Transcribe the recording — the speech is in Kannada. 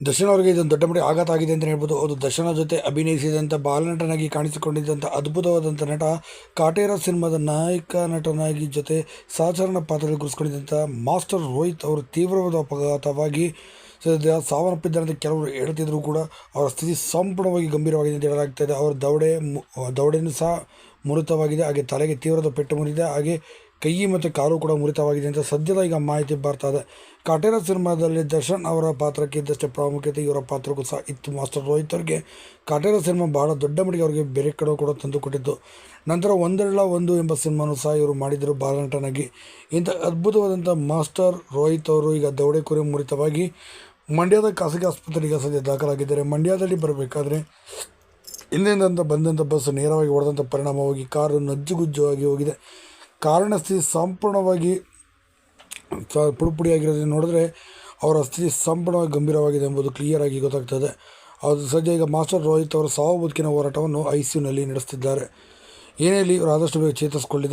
ದರ್ಶನ್ ಅವರಿಗೆ ಇದೊಂದು ದೊಡ್ಡ ಮಟ್ಟಿಗೆ ಆಘಾತ ಆಗಿದೆ ಅಂತ ಹೇಳ್ಬೋದು. ಅದು ದರ್ಶನ ಜೊತೆ ಅಭಿನಯಿಸಿದಂಥ ಬಾಲನಟನಾಗಿ ಕಾಣಿಸಿಕೊಂಡಿದ್ದಂಥ ಅದ್ಭುತವಾದಂಥ ನಟ ಕಾಟೇರ ಸಿನಿಮಾದ ನಾಯಕ ನಟನಾಗಿ ಜೊತೆ ಸಹಚರಣ ಪಾತ್ರದಲ್ಲಿ ಗುರುಸ್ಕೊಂಡಿದ್ದಂಥ ಮಾಸ್ಟರ್ ರೋಹಿತ್ ಅವರು ತೀವ್ರವಾದ ಅಪಘಾತವಾಗಿ ಸಾವನ್ನಪ್ಪಿದ್ದಾರೆ ಅಂತ ಕೆಲವರು ಹೇಳ್ತಿದ್ರು ಕೂಡ. ಅವರ ಸ್ಥಿತಿ ಸಂಪೂರ್ಣವಾಗಿ ಗಂಭೀರವಾಗಿದೆ ಅಂತ ಹೇಳಲಾಗ್ತಾಯಿದೆ ಅವರ ದೌಡೆ ದವಡೆನೂ ಸಹ ಮುರಿತವಾಗಿದೆ. ಹಾಗೆ ತಲೆಗೆ ತೀವ್ರದ ಪೆಟ್ಟು ಮುರಿದಿದೆ. ಹಾಗೆ ಕೈ ಮತ್ತು ಕಾಲು ಕೂಡ ಮುರಿತವಾಗಿದೆ ಅಂತ ಸದ್ಯದ ಈಗ ಮಾಹಿತಿ ಬರ್ತಾ ಇದೆ. ಕಾಟೇರ ಸಿನಿಮಾದಲ್ಲಿ ದರ್ಶನ್ ಅವರ ಪಾತ್ರಕ್ಕೆ ಇದ್ದಷ್ಟೇ ಪ್ರಾಮುಖ್ಯತೆ ಇವರ ಪಾತ್ರಕ್ಕೂ ಸಹ ಇತ್ತು. ಮಾಸ್ಟರ್ ರೋಹಿತ್ ಅವರಿಗೆ ಕಾಟೇರ ಸಿನಿಮಾ ಬಹಳ ದೊಡ್ಡ ಮಟ್ಟಿಗೆ ಅವರಿಗೆ ಬೇರೆ ಕಡೆ ಕೂಡ ತಂದು ಕೊಟ್ಟಿದ್ದು ನಂತರ ಒಂದೆರಡ ಒಂದು ಎಂಬ ಸಿನಿಮಾನು ಸಹ ಇವರು ಮಾಡಿದರು ಬಾಲನಟನಾಗಿ. ಇಂಥ ಅದ್ಭುತವಾದಂಥ ಮಾಸ್ಟರ್ ರೋಹಿತ್ ಅವರು ಈಗ ದೌಡೆಕುರಿ ಮುರಿತವಾಗಿ ಮಂಡ್ಯದ ಖಾಸಗಿ ಆಸ್ಪತ್ರೆಗೆ ಸದ್ಯ ದಾಖಲಾಗಿದ್ದಾರೆ. ಮಂಡ್ಯದಲ್ಲಿ ಬರಬೇಕಾದ್ರೆ ಹಿಂದಿನಿಂದ ಬಂದಂಥ ಬಸ್ ನೇರವಾಗಿ ಹೊಡೆದಂಥ ಪರಿಣಾಮವಾಗಿ ಕಾರು ನಜ್ಜುಗುಜ್ಜು ಆಗಿ ಹೋಗಿದೆ. ಕಾರಿನ ಸ್ಥಿತಿ ಸಂಪೂರ್ಣವಾಗಿ ಸ ನೋಡಿದ್ರೆ ಅವರ ಸ್ಥಿತಿ ಸಂಪೂರ್ಣವಾಗಿ ಗಂಭೀರವಾಗಿದೆ ಎಂಬುದು ಕ್ಲಿಯರಾಗಿ ಗೊತ್ತಾಗ್ತದೆ. ಅದು ಸದ್ಯ ಈಗ ಮಾಸ್ಟರ್ ರೋಹಿತ್ ಅವರ ಸಾವು ಬದುಕಿನ ಹೋರಾಟವನ್ನು ಐ ಸಿ ಯುನಲ್ಲಿ ನಡೆಸ್ತಿದ್ದಾರೆ ಏನೇ ಇಲ್ಲಿ ಇವರು ಆದಷ್ಟು ಬೇಗ ಚೇತರಿಸಿಕೊಳ್ಳಿದೆ